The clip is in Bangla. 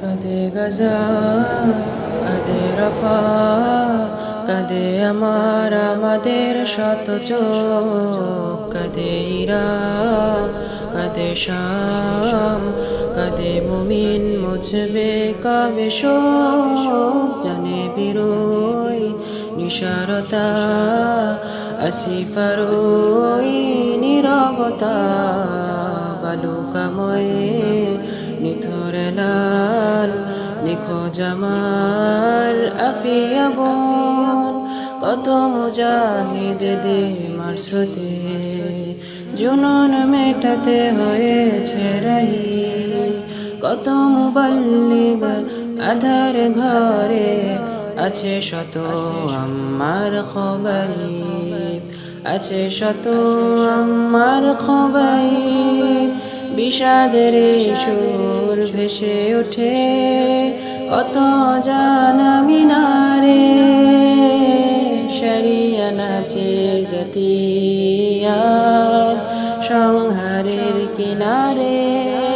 কাদে গাজা, কাদে রফা, কাদে আমার, আমাদের শত চোখ। কাদে ইরাক কাদে শাম, কাদে মুমিন মুছবে কবে শোক। জানে বিরোই, নিশারতা আসিফারোই নীরবতা। বালুকাময়ে, নিথরে লাল নিখোঁজ আমার আফিয়া বোন। কত মুজাহিদ দে মার স্রোতে জুনন মেটাতে হয়েছে রাহি। কত মুবাল্লিগ আধার ঘরে আছে শত আমার খবাই আছে শত আমার খবাই বিষাদের সুর ভেসে ওঠে। কত জানা মিনারে সারিয়া নাচে জাতিয়া সংহারের কিনারে।